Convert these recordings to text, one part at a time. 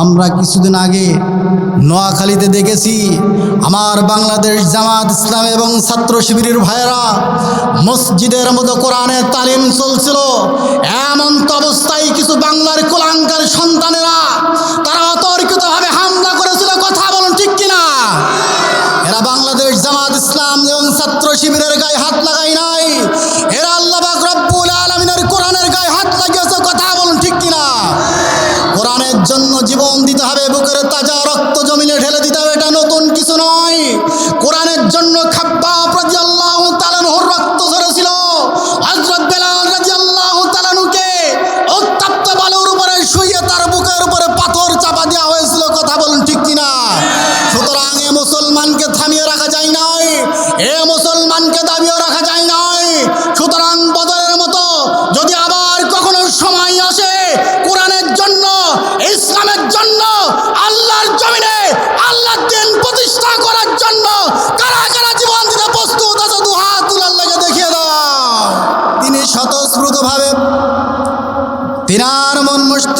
আমরা কিছুদিন আগে নোয়াখালীতে দেখেছি আমার বাংলাদেশ জামাত ইসলাম এবং ছাত্র শিবিরের ভাইয়েরা মসজিদের মতো কোরআনের তালিম চলছিল। এমন অবস্থায় কিছু বাংলার কোলাঙ্কার সন্তানেরা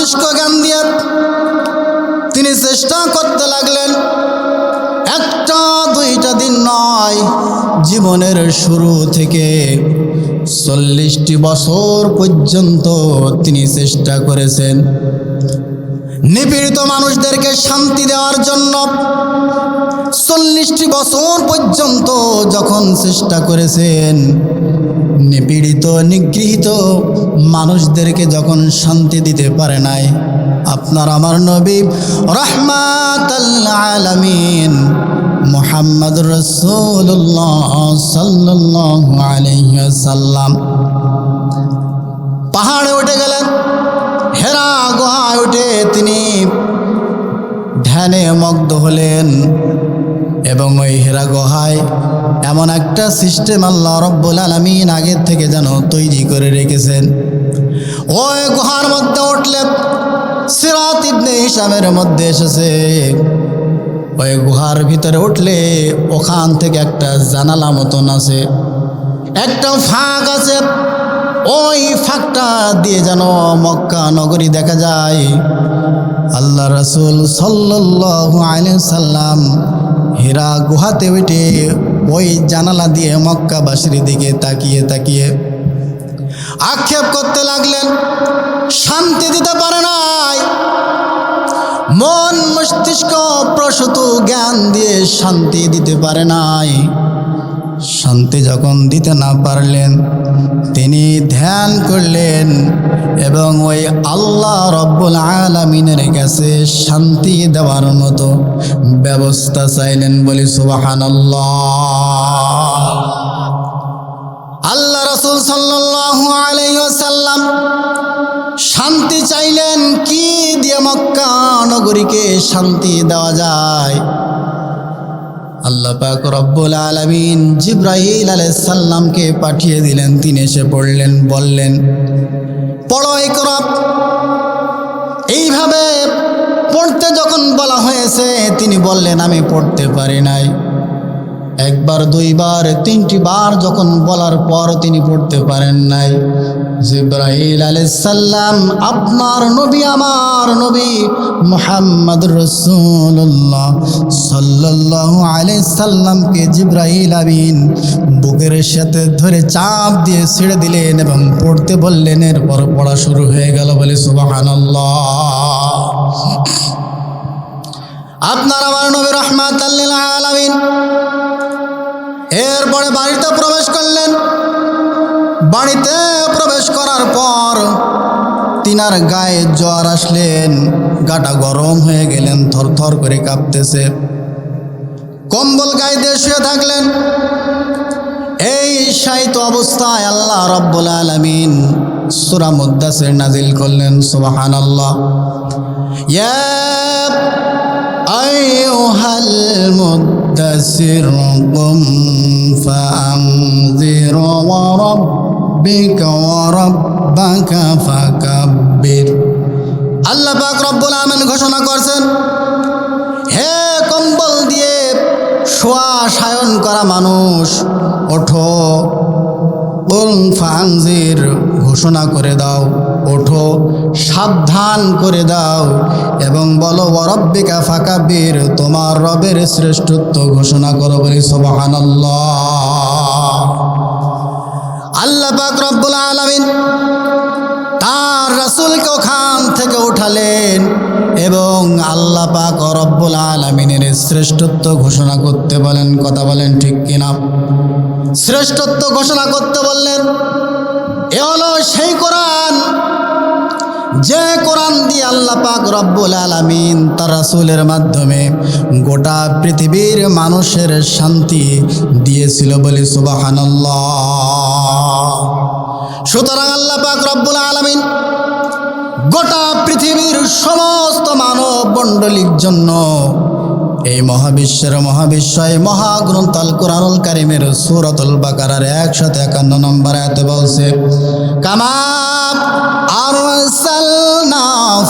মস্তিষ্ক জ্ঞান দিয়ে তিনি চেষ্টা করতে লাগলেন। একটা, দুইটা দিন নয়, জীবনের শুরু থেকে চল্লিশটি বছর পর্যন্ত তিনি চেষ্টা করেছেন। নিপীড়িত মানুষদেরকে শান্তি দেওয়ার জন্য চল্লিশটি বছর পর্যন্ত যখন চেষ্টা করেছেন নিপীড়িত, নিগৃহীত মানুষদেরকে যখন শান্তি দিতে পারে নাই, আপনার আমার নবী রহমাত আলমিন মোহাম্মদ রসুল্লাহ সাল্লাহ আলহ্লাম পাহাড়ে উঠে গেলেন। হেরা গুহায় উঠে তিনি ধ্যানে মগ্ধ হলেন এবং ওই হেরা গুহায় এমন একটা সিস্টেম আল্লাহ রব্বুল আলমিন আগের থেকে যেন তৈরি করে রেখেছেন। ওই গুহার মধ্যে উঠলে সিরাত ইবনে হিসামের মধ্যে এসেছে। ওই গুহার ভিতরে উঠলে ওখান থেকে একটা জানালা মতন আছে। একটা ফাঁক আছে। ওই ফাঁকটা দিয়ে যেন মক্কা নগরী দেখা যায়। আল্লাহ রসুল সাল্লাল্লাহু আলাইহি সাল্লাম হীরা গুহাতে উঠে ওই জানালা দিয়ে মক্কাবাসীর দিকে তাকিয়ে তাকিয়ে আক্ষেপ করতে লাগলেন, শান্তি দিতে পারে নাই। মন মস্তিষ্ক প্রসূত জ্ঞান দিয়ে শান্তি দিতে পারে নাই। শান্তি যখন দিতে না পারলেন, তিনি ধ্যান করলেন এবং ওই আল্লাহ রব্বুল আলমিনের কাছে শান্তি দেওয়ার মতো ব্যবস্থা চাইলেন বলি সুবাহান আল্লাহ রসুল সাল্লাহ আলাইসাল্লাম শান্তি চাইলেন কি দিয়ে মক্কা নগরীকে শান্তি দেওয়া যায়? আল্লাহ পাক রব্বুল আলমিন জিব্রাহিল আলাইসাল্লামকে পাঠিয়ে দিলেন। তিনি এসে পড়লেন বললেন, পড়ো করব এইভাবে পড়তে যখন বলা হয়েছে, তিনি বললেন, আমি পড়তে পারি নাই। একবার, দুইবার, তিনটি বার যখন বলার পর তিনি পড়তে পারেন নাই। জিব্রাহিল আলাইসাল্লাম আপনার নবী, আমার নবী মোহাম্মদ রসুল্লাহ সাল্লাহ আলাইসাল্লামকে জিব্রাহিল আমিন বুকের সাথে ধরে চাপ দিয়ে ছেড়ে দিলেন এবং পড়তে বললেন, এরপর পড়া শুরু হয়ে গেল বলে সুবাহান্লাহ আপনার, আমার নবী রহমাত আলমিন এরপরে বাড়িতে প্রবেশ করলেন। বাড়িতে প্রবেশ করার পর তিনার গায়ে জ্বর আসলেন। গাটা গরম হয়ে গেলেন, থরথর করে কাঁপতেছে। কম্বল গায়ে দিয়ে শুয়ে থাকলেন। এই সাহিত অবস্থায় আল্লাহ রব্বুল আলমিন সুরা মুদাসের নাজিল করলেন সুবাহান আল্লাহ মুদ المدثر قم فأنذر وربك وربك فكبر আল্লাহ পাক রব্বুল আমিন ঘোষণা করছেন হে কম্বল দিয়ে শোয়া সায়ন করা মানুষ ওঠো উল ফানজির ঘোষণা করে দাও, ওঠো, সাবধান করে দাও এবং বলো ওরব্বিকা ফাকাবির তোমার রবের শ্রেষ্ঠত্ব ঘোষণা করো বলি সুবহানাল্লাহ। আল্লাহ পাক রব্বুল আলামিন তার রাসূলকে ওখান থেকে উঠালেন এবং আল্লাহ পাক রব্বুল আলামিনের শ্রেষ্ঠত্ব ঘোষণা করতে বলেন, কথা বলেন ঠিক কিনা? শ্রেষ্ঠত্ব ঘোষণা করতে বললেন, এ হলো সেই কোরআন, যে কোরআন দিয়ে আল্লাহ পাক রব্বুল আলামিন তার রাসূলের মাধ্যমে গোটা পৃথিবীর মানুষের শান্তি দিয়েছিল বলে সুবহানাল্লাহ। সুতরাং আল্লাহ পাক রব্বুল আলামিন গোটা পৃথিবীর সমস্ত মানব মণ্ডলীর জন্য। এই মহাবিশ্বের মহাবিশ্বয় মহাগ্রন্থ আল কোরআনুল কারিমের সুরতুল বাকারার একশত একান্ন নম্বর এত বলছে কামাব আরসালনা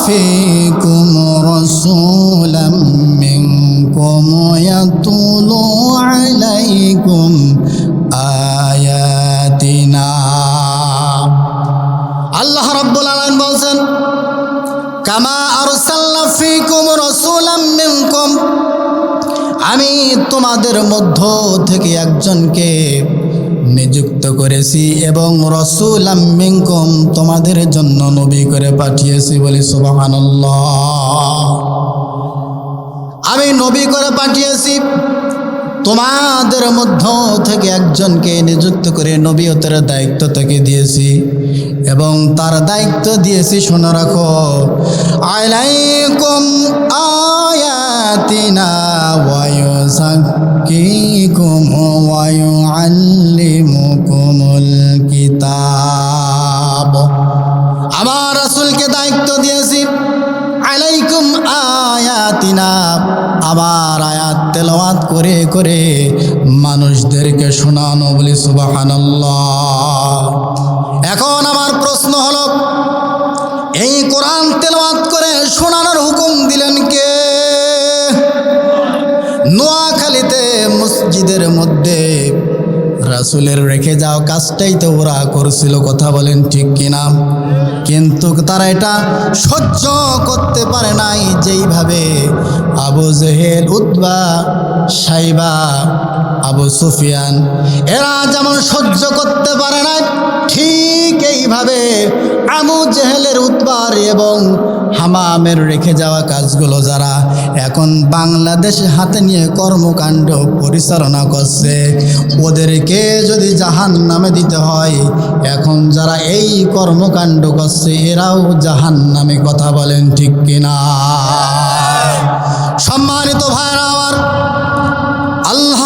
ফিকুম রাসূলাম মিনকুম ইয়াতুলু আলাইকুম তোমাদের মধ্য থেকে একজনকে নিযুক্ত করেছি এবং রসুল মিনকুম তোমাদের জন্য নবী করে পাঠিয়েছি বলি সুবহানাল্লাহ। আমি নবী করে পাঠিয়েছি। তোমাদের মধ্য থেকে একজনকে নিযুক্ত করে নবীয়তের দায়িত্ব থেকে দিয়েছি এবং তার দায়িত্ব দিয়েছি, শোনা রাখো। আলাইকুম আয়াতিনা ওয়ায়ুসাক্কিকুম ওয়ায়ুআল্লিমুকুমুল কিতাব আমার রাসূলকে দায়িত্ব দিয়েছি। আলাইকুম আয়াতিনা। আবার আয়াত তেলাওয়াত করে করে মানুষদেরকে শোনানো বলি, সুবহানাল্লাহ। এখন আমার প্রশ্ন হলো নোয়াখালীতে মসজিদের মধ্যে রাসুলের রেখে যাও কাজটাই তো ওরা করছিল, কথা বলেন ঠিক কিনা? কিন্তু তারা এটা সহ্য করতে পারে নাই, যেইভাবে আবু জেহেল উদ্বা সাইবা, আবু সুফিয়ান, এরা যেমন সহ্য করতে পারে না ঠিক এইভাবে আবু জেহেলের উদ্বার এবং হামামের রেখে যাওয়া কাজগুলো যারা এখন বাংলাদেশ হাতে নিয়ে কর্মকাণ্ড পরিচালনা করছে, ওদেরকে যদি জাহান নামে দিতে হয়, এখন যারা এই কর্মকাণ্ড করছে, এরাও জাহান নামে কথা বলেন ঠিক কিনা? সম্মানিত ভাইরা আমার, আল্লাহ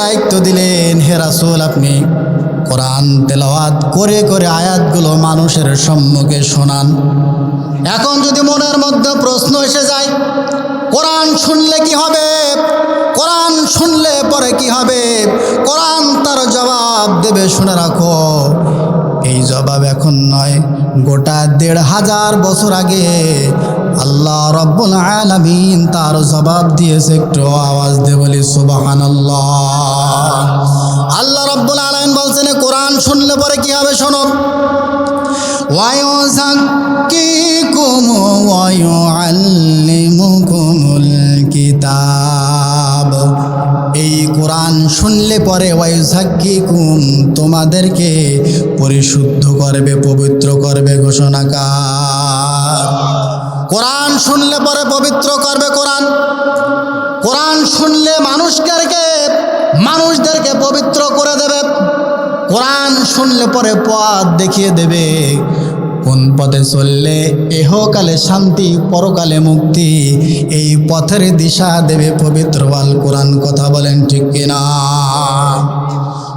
দায়িত্ব দিলেন, হে রাসুল, আপনি কোরআন তেলাওয়াত করে করে আয়াতগুলো মানুষের সম্মুখে শোনান। এখন যদি মনের মধ্যে প্রশ্ন এসে যায়, কোরআন শুনলে কি হবে? কোরআন শুনলে পরে কি হবে? কোরআন তার জবাব দেবে, শুনে রাখো। এই জবাব এখন নয়, গোটা দেড় হাজার বছর আগে আল্লাহ রব্বুল আলামিন তার জবাব দিয়েছে, একটু আওয়াজ দে বলি, সুবহানাল্লাহ। আল্লাহ রব্বুল আলামিন বলছেন কোরআন শুনলে পরে কি হবে শোনো? ওয়ায়ুযাক্কিকুম ওয়ায়ুআল্লিমুকুমুল কিতাব। এই কোরআন শুনলে পরে ওয়ায়ুযাক্কিকুম তোমাদেরকে পরিশুদ্ধ করবে, পবিত্র করবে ঘোষণাকার কোরআন শুনলে পরে পবিত্র করবে কোরআন। কোরআন শুনলে মানুষদেরকে মানুষদেরকে পবিত্র করে দেবে। কোরআন শুনলে পরে পথ দেখিয়ে দেবে। কোন পথে চললে এহকালে শান্তি, পরকালে মুক্তি, এই পথের দিশা দেবে পবিত্র আল কোরআন, কথা বলেন ঠিক কিনা?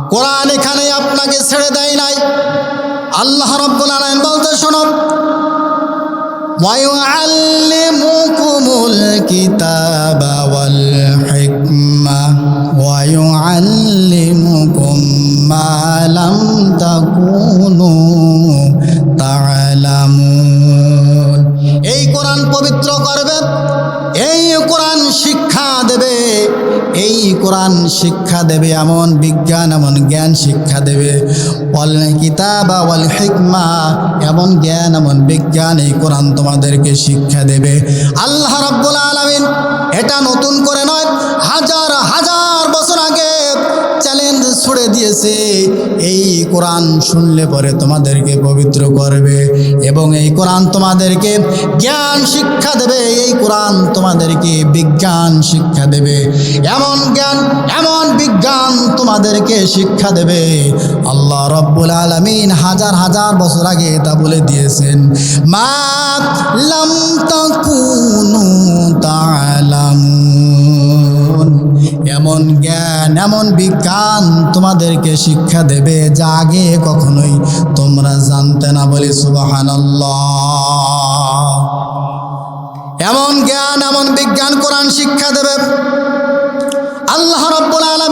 কোরআন এখানে আপনাকে ছেড়ে দেয় নাই। আল্লাহ রব্বুল আলামিন বলতে শোনো ويعلمكم الكتاب والحكمة ويعلمكم ما لم تكونوا تعلمون এই কোরআন পবিত্র করবে এই কোরআন শিক্ষা দেবে এই কোরআন শিক্ষা দেবে এমন বিজ্ঞান এমন জ্ঞান শিক্ষা দেবে অল কিতাবা ওয়াল হিকমা এমন জ্ঞান, এমন বিজ্ঞান এই কোরআন তোমাদেরকে শিক্ষা দেবে। আল্লাহ রব্বুল আলমিন এটা নতুন দিয়েছে এই কোরআন শুনলে পরে তোমাদেরকে পবিত্র করবে এবং এই কোরআন তোমাদেরকে জ্ঞান শিক্ষা দেবে। এই কোরআন তোমাদেরকে বিজ্ঞান শিক্ষা দেবে। এমন জ্ঞান, এমন বিজ্ঞান তোমাদেরকে শিক্ষা দেবে। আল্লাহ রব্বুল আলমিন হাজার হাজার বছর আগে তা বলে দিয়েছেন, মা লাম এমন জ্ঞান, এমন বিজ্ঞান তোমাদেরকে শিক্ষা দেবে যা আগে কখনোই তোমরা জানতে না বলে সুবাহান এমন জ্ঞান, এমন বিজ্ঞান কোরআন শিক্ষা দেবে। আল্লাহ রব্বুল আলমিন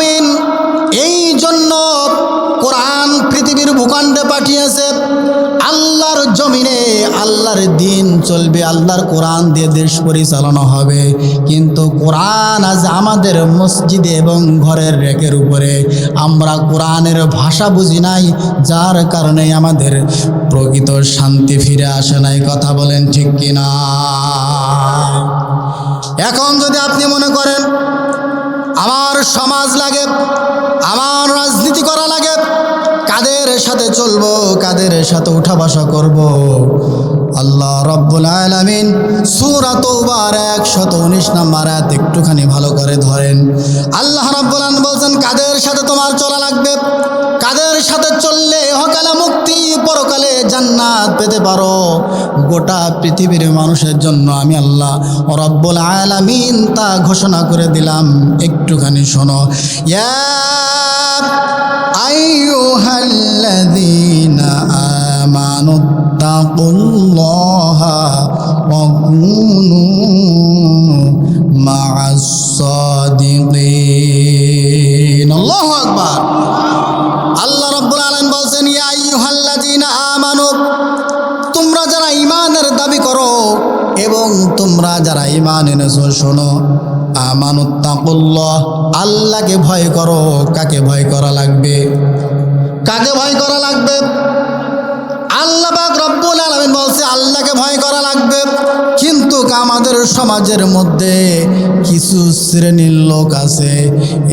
চলবে, আল্লাহর কোরআন দিয়ে দেশ পরিচালনা হবে। কিন্তু কোরআন আজ আমাদের মসজিদে এবং ঘরের রেকের উপরে। আমরা কোরআনের ভাষা বুঝি নাই, যার কারণে আমাদের প্রকৃত শান্তি ফিরে আসে নাই। কথা বলেন ঠিক কিনা? এখন যদি আপনি মনে সাথে চলবো, কাদের সাথে উঠা বসা করব? আল্লাহ রব্বুল আলামিন সূরা তওবার 119 নাম্বার আয়াত একটুখানি ভালো করে ধরেন। আল্লাহ রব্বুল আলামিন বলছেন, কাদের সাথে তোমার চলা লাগবে? কাদের সাথে চললে ইহকালে মুক্তি পরকালে জান্নাত পেতে পারো? গোটা পৃথিবীর মানুষের জন্য আমি আল্লাহ রব্বুল আলামিন তা ঘোষণা করে দিলাম। একটুখানি শোনো, ইয়া আইয়ুহাল্লাযীনা আমানু তাকুল্লাহা ওয়া কুনু মা'আস সাদিকিন আল্লাহু আকবার আল্লাহ রাব্বুল আলামিন বলছেন ইয়া আইয়ুহাল্লাযীনা আমানু তোমরা যারা ঈমানের দাবি করো এবং তোমরা যারা ঈমান এনেছো, শোনো, আমানুত্তাকুল্লাহ, আল্লাহকে ভয় করো, কাকে ভয় করা লাগবে? কাকে ভয় করা লাগবে? আল্লাহ রব্বুল আলামিন বলছে, আল্লাহকে ভয় করা লাগবে। কিন্তু আমাদের সমাজের মধ্যে কিছু শ্রেণির লোক আছে,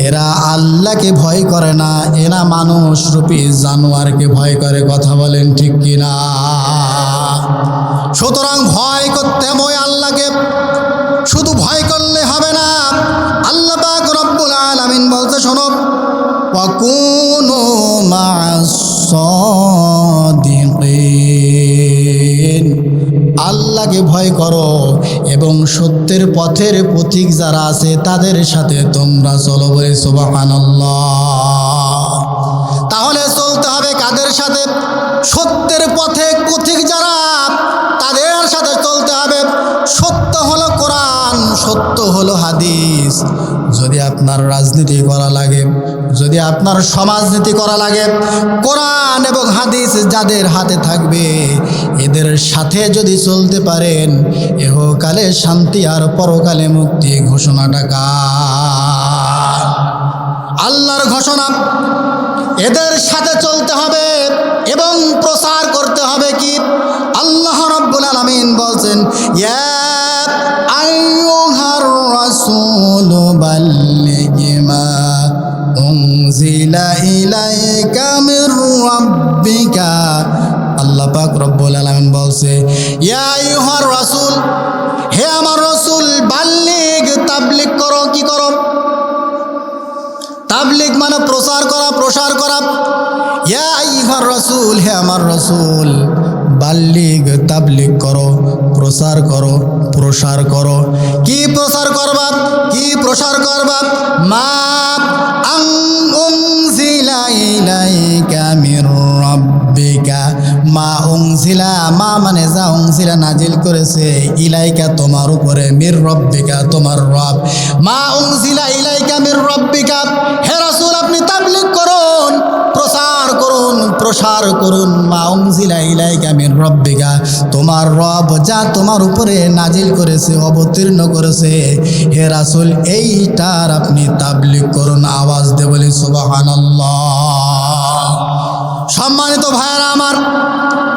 এরা আল্লাহকে ভয় করে না। এরা মানুষ রূপী জানোয়ারকে ভয় করে, কথা বলেন ঠিক কিনা? সুতরাং ভয় করতে হয় আল্লাহকে। ভয় করো এবং সত্যের পথের পথিক যারা আছে তাদের সাথে তোমরা চলো বলে সুবহানাল্লাহ। তাহলে চলতে হবে কাদের সাথে? সত্যের পথে পথিক যারা, তাদের সাথে চলতে হবে। সত্য হলো কোরআন, সত্য হলো হাদিস। যদি আপনার রাজনীতি করা লাগে, যদি আপনার সমাজনীতি করা লাগে, কোরআন যাদের হাতে থাকবে, এদের সাথে যদি চলতে পারেন, এহকালে শান্তি আর পরকালে মুক্তি ঘোষণাটা কার? আল্লাহর ঘোষণা, এদের সাথে চলতে হবে এবং প্রচার করতে হবে কি? আল্লাহ রব্বুল আলামিন বলছেন, ইয়া আইয়ুহার রাসূল বাল্লিগ মা উনজিলা তাবলিগ মানে প্রচার করা, প্রসার করা। ইয়া রসুল, হে আমার রসুল, বাল্লিগ তাবলিগ করো প্রসার করো প্রসার করো। কি প্রসার করবা? কি প্রসার করবা? মা মা মানে যা নাজিল করেছে, ইলাইকা তোমার উপরে, মির তোমার রব। মা ইলাইকা মির আপনি তাবলীগ করুন করুন, প্রসার করুন। মা ইলাইকা মির তোমার রব, যা তোমার উপরে নাজিল করেছে, অবতীর্ণ করেছে। হে রাসূল, এইটার আপনি তাবলিগ করুন, আওয়াজ দে বলি, সুবহানাল্লাহ। সম্মানিত ভাইয়েরা আমার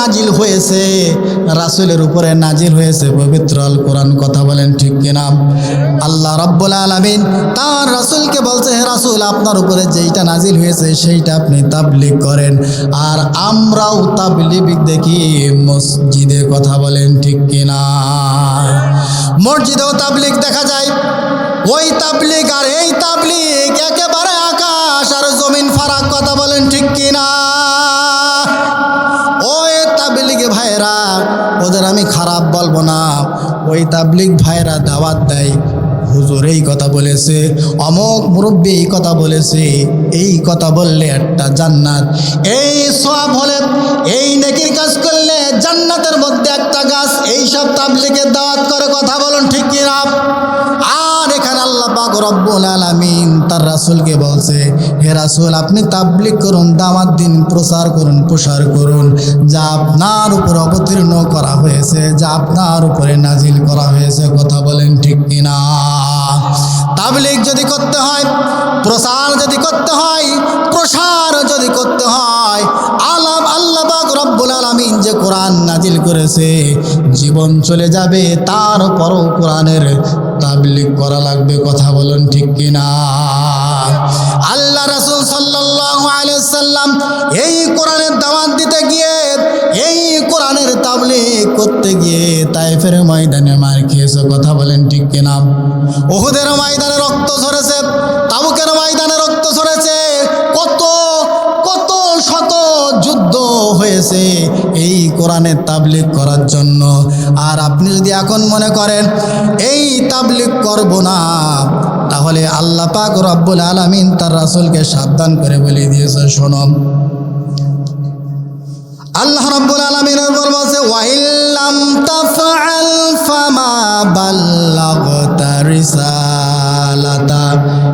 নাজিল হয়েছে, রাসূলের উপরে নাজিল হয়েছে পবিত্র আল কোরআন কথা বলেন ঠিক কিনা? আল্লাহ রব্বুল আলামিন তার রাসূলকে বলছে, হে রাসূল, আপনার উপরে যেইটা নাজিল হয়েছে, সেইটা আপনি তাবলিগ করেন। আর আমরাও তাবলিগ দেখি, মসজিদে কথা বলেন ঠিক কিনা? মসজিদেও তাবলিগ দেখা যায়। ওই তাবলিগ আর এই তাবলিগ একেবারে আকাশ আর জমিন ফারাক, কথা বলেন ঠিক কিনা? ওদের আমি খারাপ বলব না। ওই তাবলিক ভাইরা দাওয়াত দেয়। হুজুর এই কথা বলেছে, অমক মুরব্বী এই কথা বলেছে, এই কথা বললে একটা জান্নাত। এই সব হলে এই নেকির কাজ করলে জান্নাতের মধ্যে একটা গাছ, এই সব তাবলিগের দাওয়াত করে কথা বলুন ঠিক কিনা? রব্বুল আলামিন তার রাসূলকে বলছে, হে রাসূল, আপনি তাবলিগ করুন দাওয়াত দিন, প্রচার করুন, প্রসার করুন। যা আপনার উপর অবতীর্ণ করা হয়েছে, যা আপনার উপরে নাজিল করা হয়েছে, কথা বলেন ঠিক কিনা? তাবলিগ যদি করতে হয় প্রসার যদি করতে হয়, প্রসার যদি করতে হয়, আলাম আল্লাহ রব্বুল আলামিন যে কোরআন নাজিল করেছে, জীবন চলে যাবে, তারপরও কোরআনের তাবলিগ করা লাগবে, কথা বলুন ঠিক কিনা? আল্লাহ রাসূল সাল্লাল্লাহু আলাইহি সাল্লাম এই কোরআনের দাওয়াত দিতে গিয়ে, এই কোরআনের তাবলিগ করতে গিয়ে তাইফের ময়দানে মার খেয়েছে, কথা বলেন ঠিক কিনা? ওহুদের ময়দানে রক্ত ঝরেছে হয়েছে এই কোরআনের তাবলিগ করার জন্য। আর আপনি যদি এখন মনে করেন, এই তাবলিগ করব না, তাহলে আল্লাহ পাক রব্বুল আলামিন তার রাসূলকে সাবধান করে বলে দিয়েছে শোনো। আল্লাহ রাব্বুল আলামিনের বল বলছে ওয়াইল্লাম তাফআল ফামা বাল্লাগতা রিসালাতা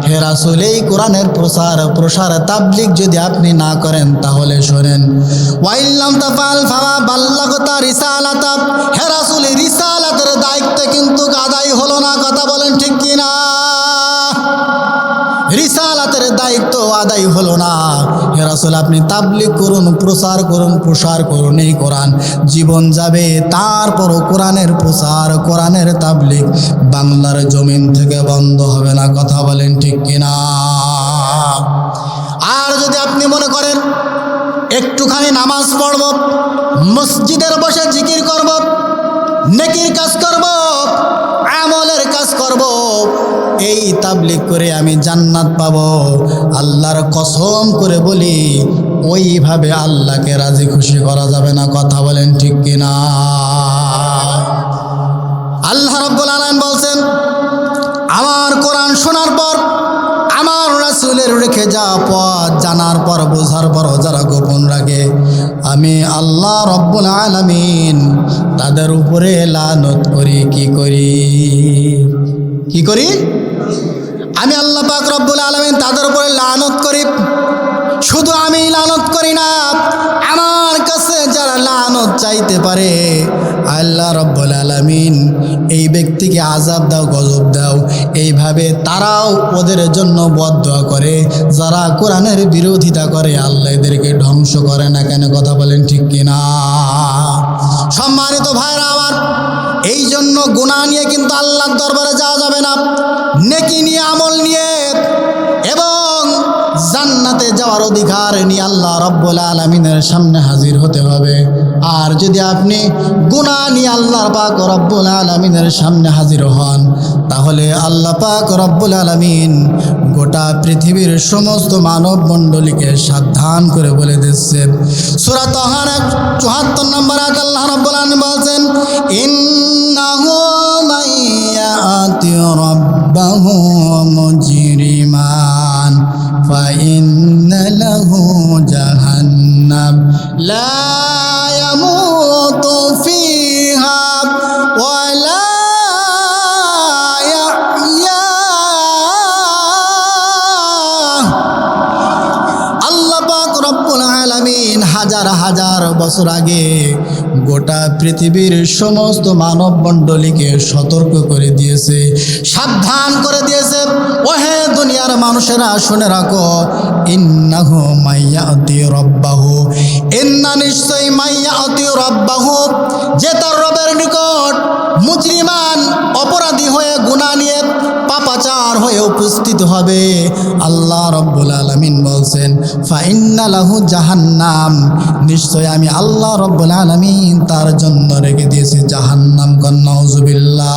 হে রাসূল, এই কোরআনের প্রসার প্রসার তাবলিক যদি আপনি না করেন, তাহলে শোনেন। ওয়াইল্লাম তাফাল ফাওয়া বাল্লাগতা রিসালাতা। হে দায়িত্ব আদায় হলো না। হে রাসূল, আপনি তাবলিগ করুন, প্রচার করুন, প্রসার করুন এই কোরআন। জীবন যাবে তারপরও কোরআনের প্রচার, কোরআনের তাবলিগ। বাংলার জমিন থেকে বন্ধ হবে না, কথা বলেন ঠিক কিনা? আর যদি আপনি মনে করেন, একটুখানি নামাজ পড়ব মসজিদের বসে জিকির করব, নেকির কাজ এই তাবলিগ করে আমি জান্নাত পাব। আল্লাহর কসম করে বলি, ওইভাবে আল্লাহকে রাজি খুশি করা যাবে না, কথা বলেন ঠিক কিনা? আল্লাহ রব্বুল আলামিন বলছেন, আমার কোরআন শোনার পর, আমার রাসূলের রেখে যাওয়া পথ জানার পর, বোঝার পর যারা গোপন রাখে, আমি আল্লাহ রব্বুল আলামিন তাদের উপরে লানত করি, কি করি? কি করি? আমি আল্লাহ পাক রব্বুল আলামিন তাদের উপরে লানত করি। শুধু আমি লানত করি না, আমার কাছে যারা লানত চাইতে পারে, আল্লাহ রব্বুল আলামিন এই ব্যক্তিকে আজাব দাও, গজব দাও। এইভাবে তারাও ওদের জন্য বদয়া করে। যারা কোরআনের বিরোধিতা করে, আল্লাহ এদেরকে ধ্বংস করে না কেন? কথা বলেন ঠিক কিনা? সম্মানিত ভাইরা গুণা নিয়ে কিন্তু আল্লাহর দরবারে যাওয়া যাবে না। নেকি নিয়ে, আমল নিয়ে এবং জান্নাতে যাওয়ার অধিকার নিয়ে আল্লাহ রব্বুল আলমিনের সামনে হাজির হতে হবে। আর যদি আপনি গুণা নিয়ে আল্লাহ পাক রব্বুল আলমিনের সামনে হাজির হন, তাহলে আল্লাহ পাক রব্বুল আলমিন গোটা পৃথিবীর সমস্ত মানব মণ্ডলীকে সাবধান করে বলে দিচ্ছে। সুরা তহান চুহাত্তর নম্বর আল্লাহ রব্বুল আলমিন বলছেন ইন্নাহু ربه مجرما فإن له جهنم لا হাজার হাজার বছর আগে গোটা পৃথিবীর সমস্ত মানব মণ্ডলীকে সতর্ক করে দিয়েছে, সাবধান করে দিয়েছে। ওহে দুনিয়ার মানুষেরা, শুনে রাখো, ইন্নাহু মাইয়া অতি রব্বাহু, ইন্না নিশ্চয়ই মাইয়া অতি রব্বাহু, যে তার রবের নিকট মুজরিমান, অপরাধী হয়ে পাপাচার হয়ে উপস্থিত হবে। আল্লাহ রব্বুল আলমিন বলছেন ফাইন্না লাহু জাহান্নাম। নিশ্চয় আমি আল্লাহ রব্বুল আলমিন তার জন্য রেখে দিয়েছি জাহান্নাম কন্নাউজুবিল্লাহ